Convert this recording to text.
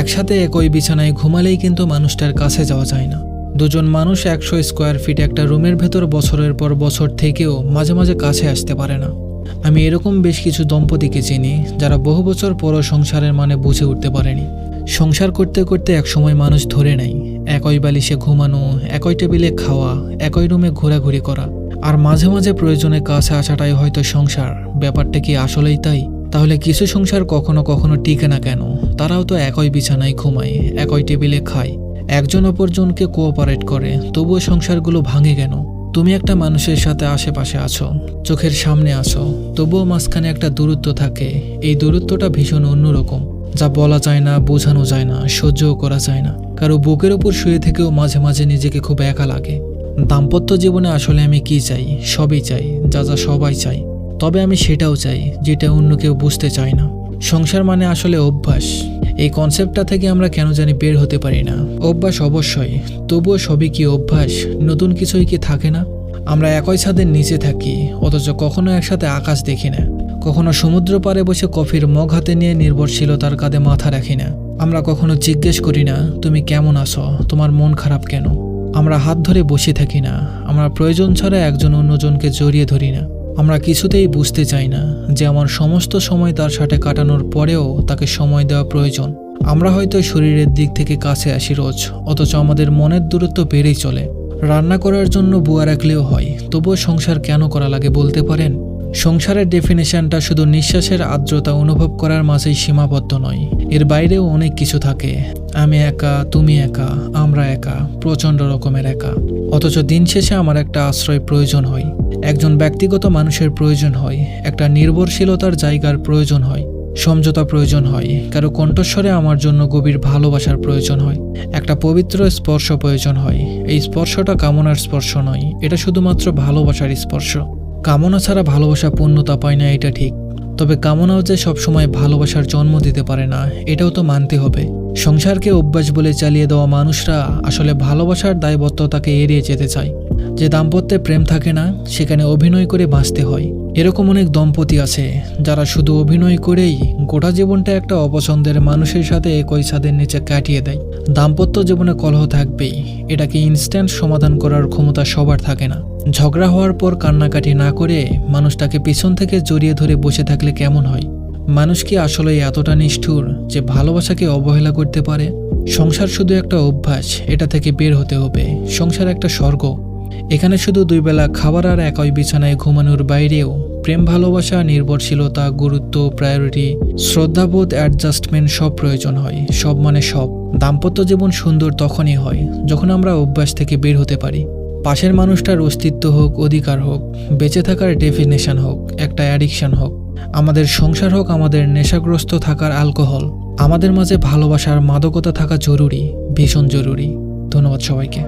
একসাথে একই বিছানায় ঘুমালেই কিন্তু মানুষটার কাছে যাওয়া যায় না। দুজন মানুষ একশো স্কোয়ার ফিট একটা রুমের ভেতর বছরের পর বছর থেকেও মাঝে মাঝে কাছে আসতে পারে না। আমি এরকম বেশ কিছু দম্পতিকে চিনি, যারা বহু বছর পরও সংসারের মানে বুঝে উঠতে পারেনি। সংসার করতে করতে একসময় মানুষ ধরে নেয়, একই বালিশে ঘুমানো, একই টেবিলে খাওয়া, একই রুমে ঘোরাঘুরি করা। আর মাঝে মাঝে প্রয়োজনে কাছে আসাটাই হয়তো সংসার, ব্যাপারটা কি আসলেই তাই? তাহলে কিছু সংসার কখনো কখনো টিকে না কেন? তারাও তো একই বিছানায় ঘুমায়, একই টেবিলে খায়। একজন অপরজনকে কোঅপারেট করে, তবুও সংসারগুলো ভাঙে কেন? তুমি একটা মানুষের সাথে আশেপাশে আছো, চোখের সামনে আছো, তবুও মাঝখানে একটা দূরত্ব থাকে। এই দূরত্বটা ভীষণ অন্যরকম, যা বলা যায় না, বোঝানো যায় না, সহ্যও করা যায় না। কারও বুকের ওপর শুয়ে থেকেও মাঝে মাঝে নিজেকে খুব একা লাগে। দাম্পত্য জীবনে আসলে আমি কি চাই? সবই চাই, যা যা সবাই চাই তবে আমি সেটাও চাই, যেটা অন্য কেউ বুঝতে চায় না। সংসার মানে আসলে অভ্যাস। এই কনসেপ্টটা থেকে আমরা কেন জানি বের হতে পারি না। অভ্যাস অবশ্যই, তবুও সবই কি অভ্যাস? নতুন কিছুই কি থাকে না? আমরা একই ছাদের নিচে থাকি, অথচ কখনো একসাথে আকাশ দেখি না। কখনো সমুদ্র পাড়ে বসে কফির মগ হাতে নিয়ে নির্ভরশীলতার কাঁধে মাথা রাখি না। আমরা কখনো জিজ্ঞেস করি না, তুমি কেমন আছো? তোমার মন খারাপ কেন? আমরা হাত ধরে বসে থাকি না। আমরা প্রয়োজন ছাড়া একজন অন্যজনকে জড়িয়ে ধরি না। আমরা কিছুতেই বুঝতে চাই না যে আমার সমস্ত সময় তার সাথে কাটানোর পরেও তাকে সময় দেওয়া প্রয়োজন। আমরা হয়তো শরীরের দিক থেকে কাছে আসি রোজ, অথচ আমাদের মনের দূরত্ব বেড়েই চলে। রান্না করার জন্য বুয়া রাখলেও হয়, তবুও সংসার কেন করা লাগে বলতে পারেন? সংসারের ডেফিনেশনটা শুধু নিঃশ্বাসের আর্দ্রতা অনুভব করার মাঝেই সীমাবদ্ধ নয়, এর বাইরেও অনেক কিছু থাকে। আমি একা, তুমি একা, আমরা একা, প্রচণ্ড রকমের একা। অথচ দিন শেষে আমার একটা আশ্রয় প্রয়োজন হয়। একজন ব্যক্তিগত মানুষের প্রয়োজন হয়, একটা নির্ভরশীলতার জায়গার প্রয়োজন হয়, সমঝোতা প্রয়োজন হয়, কারও কণ্ঠস্বরে আমার জন্য গভীর ভালোবাসার প্রয়োজন হয়, একটা পবিত্র স্পর্শ প্রয়োজন হয়, এই স্পর্শটা কামনার স্পর্শ নয়, এটা শুধুমাত্র ভালোবাসার স্পর্শ। কামনা ছাড়া ভালোবাসা পূর্ণতা পায় না, এটা ঠিক, তবে কামনাও যে সবসময় ভালোবাসার জন্ম দিতে পারে না, এটাও তো মানতে হবে। সংসারকে অভ্যাস বলে চালিয়ে দেওয়া মানুষরা আসলে ভালোবাসার দায়বদ্ধতাকে এড়িয়ে যেতে চায়। যে দাম্পত্যে প্রেম থাকে না, সেখানে অভিনয় করে বাঁচতে হয়। এরকম অনেক দম্পতি আছে, যারা শুধু অভিনয় করেই গোটা জীবনটা একটা অপছন্দের মানুষের সাথে একই ছাদের নিচে কাটিয়ে দেয়। দাম্পত্য জীবনে কলহ থাকবেই, এটাকে ইনস্ট্যান্ট সমাধান করার ক্ষমতা সবার থাকে না। ঝগড়া হওয়ার পর কান্নাকাটি না করে মানুষটাকে পিছন থেকে জড়িয়ে ধরে বসে থাকলে কেমন হয়? মানুষ কি আসলে এতটা নিষ্ঠুর যে ভালোবাসাকে অবহেলা করতে পারে? সংসার শুধু একটা অভ্যাস, এটা থেকে বের হতে হবে। সংসার একটা স্বর্গ। এখানে শুধু দুই বেলা খাবার আর একই বিছানায় ঘুমানোর বাইরেও প্রেম, ভালোবাসা, নির্ভরশীলতা, গুরুত্ব প্রায়োরিটি শ্রদ্ধাবোধ অ্যাডজাস্টমেন্ট সব প্রয়োজন হয়, সব মানে সব। দাম্পত্য জীবন সুন্দর তখনই হয় যখন আমরা অভ্যাস থেকে বের হতে পারি। পাশের মানুষটার অস্তিত্ব হোক, অধিকার হোক, বেঁচে থাকার ডেফিনেশন হোক, একটা অ্যাডিকশন হোক, আমাদের সংসার হোক, আমাদের নেশাগ্রস্ত থাকার অ্যালকোহল আমাদের মাঝে ভালোবাসার মাদকতা থাকা জরুরি, ভীষণ জরুরি। ধন্যবাদ সবাইকে।